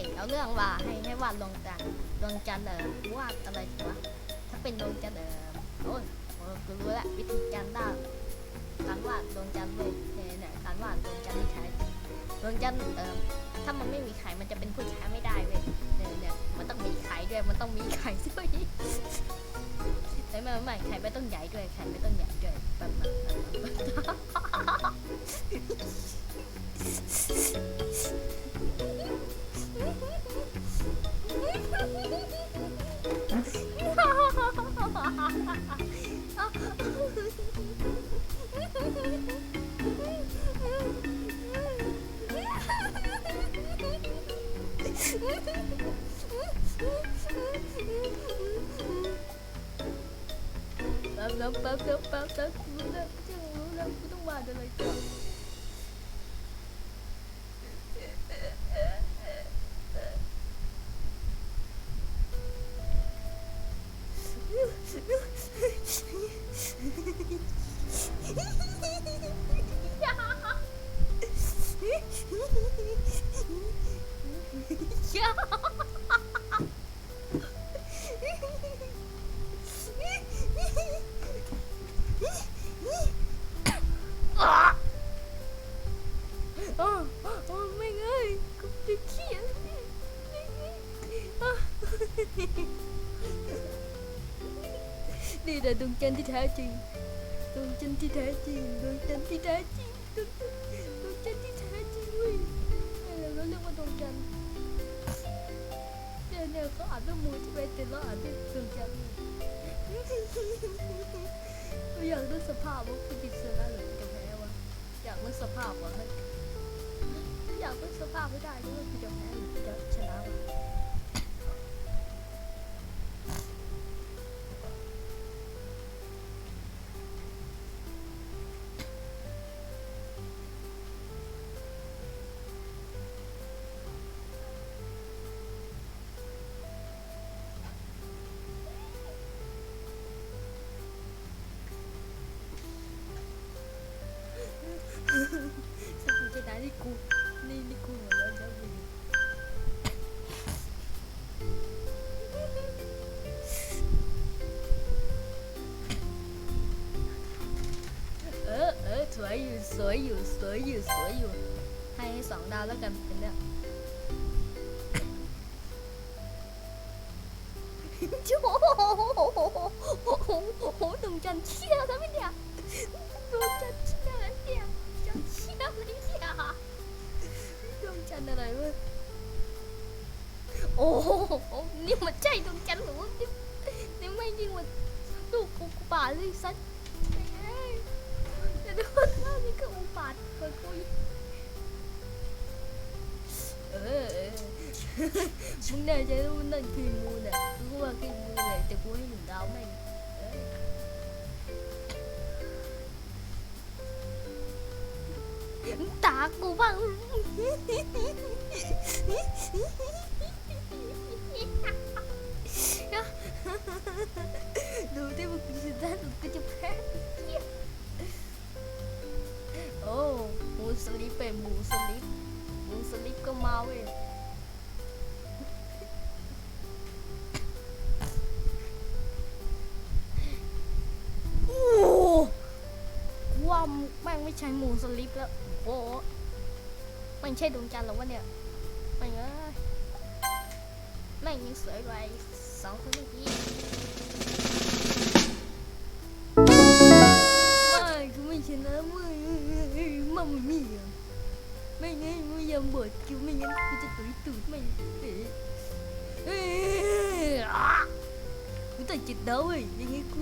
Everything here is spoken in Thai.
ยเอาเรื่องว่าให้ให้วาดดวงจันทร์ดวงจันทร์เออวาดอะไรวะถ้าเป็นดวงจันทร์เออโอ้ยโอ้ยกูรู้ละวิธีการด้านการวาดดวงจันทร์เลยเนี่ยเนี่ยการวาดดวงจันทร์ที่แท้จริงดวงจันทร์เออถ้ามันไม่มีไข่มันจะเป็นผู้ชายไม่ได้เว้ยเนี่ยเนี่ยมันต้องมีไข่ด้วยมันต้องมีไข่ด้วยไม่ไม่ไม่ไข่ไม่ต้องใหญ่ด้วยไข่ไม่ต้องใหญ่ด้วยแบบนั้น แป๊บแป๊บแป๊บแป๊บแป๊บแป๊บรู้แล้วจะรู้แล้วกูต้องวาดอะไร นี่แหละดวงจันทร์ที่แท้จริง ดวงจันทร์ที่แท้จริง ดวงจันทร์ที่แท้จริง ดวงจันทร์ดวงจันทร์ที่แท้จริงเว้ยนี่แหละเราเรียกว่าดวงจันทร์เนี่ยเนี่ยเขาอ่านด้วยมือใช่ไหมแต่เราอ่านด้วยดวงจันทร์เราอยากนึกสภาพว่าคุณจะชนะหรือจะแพ้วะอยากนึกสภาพวะเฮ้ยอยากนึกสภาพไม่ได้ด้วยคุณจะแพ้หรือจะชนะวะ สวยอยู่สวยอยู่สวยอยู่ ให้สองดาวแล้วกันเป็นเนี่ยโอ้โหโอ้โหโอ้โหดวงจันทร์เชี่ยแล้วเนี่ยดวงจันทร์เชี่ยแล้วเนี่ยวจันทร์เชี่ยเลยเนี่ยดวงจันทร์อะไรเวะโอ้โหนี่มันใช่ดวงจันทร์หรือว่านี่นี่ไม่จริงมันลูกอุกกาบาเลยสัตว์ ดูว่านี่ก็อุบาตเปิดคุยเออเออมึงแน่ใจว่ามันนั่นคืองูน่ะกูก็ว่าคืองูแหละแต่กูให้หนึ่งดาวแม่งตากูบ้าง ปก็มาเว้ยโอ้โหกูว่าแม่งไม่ใช่หมูสลิปแล้วโอ้โหแม่งใช่ดวงจันทร์เหรอวะเนี่ยแม่งเอ้ยแม่งยังสวยกว่าไอ้สองคนเมื่อกี้ไม่กูไม่ชนะมึงมันไม่มีอะไม่งั้น มึงยังบดกูไม่งั้นกูจะตุยตูดไม่เอ้ยเอ้ยอะกูตัดจิตเดาเว้ยยังไงกู